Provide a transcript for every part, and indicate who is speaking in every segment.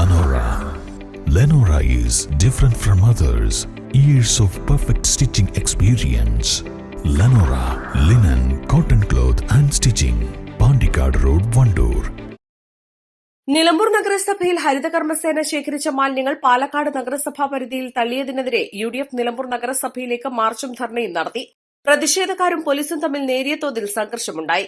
Speaker 1: Lenora. Lenora is different from others. Years of perfect stitching experience. Lenora linen, cotton cloth and stitching. Pandikad Road, Vandoor.
Speaker 2: Nilambur നഗരസഭയിൽ ഹരിതകർമ്മസേന ശേഖരിച്ച മാലിന്യങ്ങൾ പാലക്കാട് നഗരസഭാ പരിധിയിൽ തള്ളിയതിനെതിരെ U D F Nilambur നഗരസഭയിലേക്ക് മാർച്ചും ധർണയും നടത്തി പ്രതിഷേധക്കാരും പോലീസും തമ്മിൽ നേരിയ തോതിൽ സംഘർഷമുണ്ടായി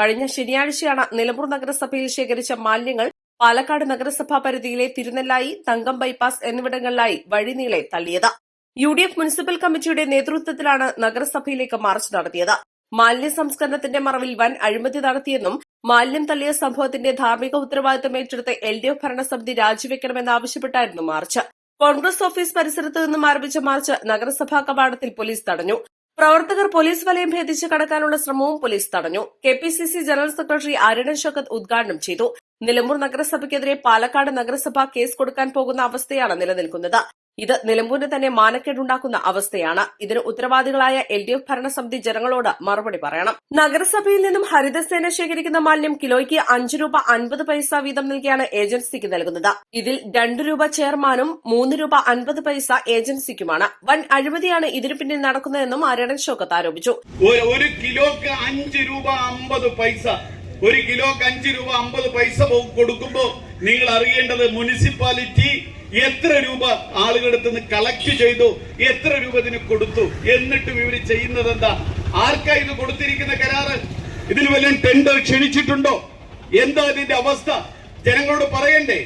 Speaker 2: കഴിഞ്ഞ ശനിയാഴ്ചയാണ് നിലമ്പൂർ നഗരസഭയിൽ ശേഖരിച്ച മാലിന്യങ്ങൾ പാലക്കാട് നഗരസഭാ പരിധിയിലെ തിരുനെല്ലായി തങ്കം ബൈപ്പാസ് എന്നിവിടങ്ങളിലായി വഴിനീളെ തള്ളിയത്. യു ഡി എഫ് മുനിസിപ്പൽ കമ്മിറ്റിയുടെ നേതൃത്വത്തിലാണ് നഗരസഭയിലേക്ക് മാർച്ച് നടത്തിയത്. മാലിന്യ സംസ്കരണത്തിന്റെ മറവിൽ വൻ അഴിമതി നടത്തിയെന്നും മാലിന്യം തള്ളിയ സംഭവത്തിന്റെ ധാർമ്മിക ഉത്തരവാദിത്തം ഏറ്റെടുത്ത് എൽ ഡി എഫ് ഭരണസമിതി രാജിവെക്കണമെന്നാവശ്യപ്പെട്ടായിരുന്നു മാർച്ച്. കോൺഗ്രസ് ഓഫീസ് പരിസരത്ത് നിന്നും ആരംഭിച്ച മാർച്ച് നഗരസഭാ കവാടത്തിൽ പോലീസ് തടഞ്ഞു. പ്രവർത്തകർ പോലീസ് വലയം ഭേദിച്ച് കടക്കാനുള്ള ശ്രമവും പോലീസ് തടഞ്ഞു. K P C C general secretary Arunan Shoukath ഉദ്ഘാടനം ചെയ്തു. നിലമ്പൂർ നഗരസഭയ്ക്കെതിരെ പാലക്കാട് നഗരസഭ കേസ് കൊടുക്കാൻ പോകുന്ന അവസ്ഥയാണ് നിലനിൽക്കുന്നത്. ഇത് നിലമ്പൂരിന് തന്നെ മാനക്കേടുണ്ടാക്കുന്ന അവസ്ഥയാണ്. ഇതിന് ഉത്തരവാദികളായ എൽ ഡി എഫ് ഭരണസമിതി ജനങ്ങളോട് മറുപടി പറയണം. നഗരസഭയിൽ നിന്നും ഹരിതസേന ശേഖരിക്കുന്ന മാലിന്യം കിലോയ്ക്ക് അഞ്ച് രൂപ അൻപത് പൈസ വീതം നൽകിയാണ് ഏജൻസിക്ക് നൽകുന്നത്. ഇതിൽ രണ്ട് രൂപ ചെയർമാനും മൂന്ന് രൂപ അൻപത് പൈസ ഏജൻസിക്കുമാണ്. വൻ അഴിമതിയാണ് ഇതിനു പിന്നിൽ നടക്കുന്നതെന്നും ആരണൻ ഷോക്കത്ത് ആരോപിച്ചു.
Speaker 3: ഒരു കിലോക്ക് അഞ്ച് രൂപ അമ്പത് പൈസ. ഒരു കിലോക്ക് അഞ്ച് രൂപ അമ്പത് പൈസ കൊടുക്കുമ്പോൾ കൊടുക്കുമ്പോ നിങ്ങൾ അറിയേണ്ടത് മുനിസിപ്പാലിറ്റി എത്ര രൂപ ആളുകളടുത്ത് നിന്ന് കളക്ട് ചെയ്തു? എത്ര രൂപ ഇതിന് കൊടുത്തു? എന്നിട്ടും ഇവർ ചെയ്യുന്നത് എന്താ ആർക്കാ ഇത് കൊടുത്തിരിക്കുന്ന കരാറ്? ഇതിന് വല്ലതും ടെൻഡർ ക്ഷണിച്ചിട്ടുണ്ടോ? എന്താ ഇതിന്റെ അവസ്ഥ? ജനങ്ങളോട് പറയണ്ടേ?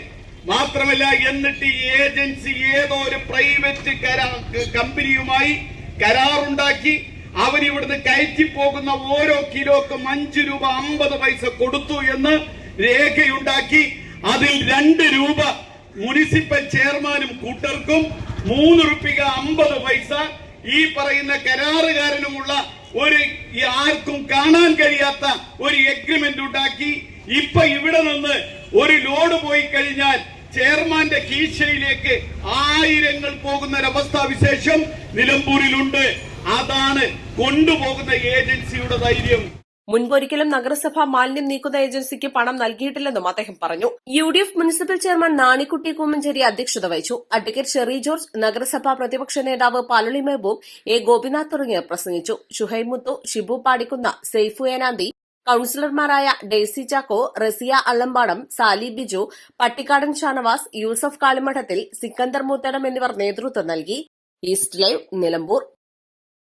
Speaker 3: മാത്രമല്ല എന്നിട്ട് ഈ ഏജൻസി ഏതോ ഒരു പ്രൈവറ്റ് കമ്പനിയുമായി കരാറുണ്ടാക്കി അവരിവിടുന്ന് കയറ്റി പോകുന്ന ഓരോ കിലോക്കും അഞ്ചു രൂപ അമ്പത് പൈസ കൊടുത്തു എന്ന് രേഖയുണ്ടാക്കി. അതിൽ രണ്ട് രൂപ മുനിസിപ്പൽ ചെയർമാനും കൂട്ടർക്കും മൂന്ന് റുപ്പിക അമ്പത് പൈസ ഈ പറയുന്ന കരാറുകാരനുമുള്ള ഒരു ആർക്കും കാണാൻ കഴിയാത്ത ഒരു എഗ്രിമെന്റ് ഉണ്ടാക്കി. ഇപ്പൊ ഇവിടെ നിന്ന് ഒരു ലോഡ് പോയി കഴിഞ്ഞാൽ ചെയർമാന്റെ കീശയിലേക്ക് ആയിരങ്ങൾ പോകുന്ന ഒരവസ്ഥാ വിശേഷം നിലമ്പൂരിലുണ്ട്. അതാണ് കൊണ്ടുപോകുന്ന ഏജൻസിയുടെ ധൈര്യം.
Speaker 2: മുൻപൊരിക്കലും നഗരസഭ മാലിന്യം നീക്കുന്ന ഏജൻസിക്ക് പണം നൽകിയിട്ടില്ലെന്നും അദ്ദേഹം പറഞ്ഞു. U D F municipal chairman Nanikutty Koomancheri അധ്യക്ഷത വഹിച്ചു. അഡ്വക്കേറ്റ് ഷെറി ജോർജ് നഗരസഭാ പ്രതിപക്ഷ നേതാവ് പാലളി മെഹബൂബ് എ. ഗോപിനാഥ് തുടങ്ങിയവർ പ്രസംഗിച്ചു. ഷുഹൈമുത്തു ഷിബു പാടിക്കുന്ന സെയ്ഫു ഏനാന്തി കൌൺസിലർമാരായ ഡെയ്സി ചാക്കോ റസിയ അള്ളമ്പാടം സാലി ബിജു പട്ടിക്കാടൻ ഷാനവാസ് യൂസഫ് കാളിമഠത്തിൽ സിക്കന്ദർ മൂത്തടം എന്നിവർ നേതൃത്വം നൽകി. East live Nilambur.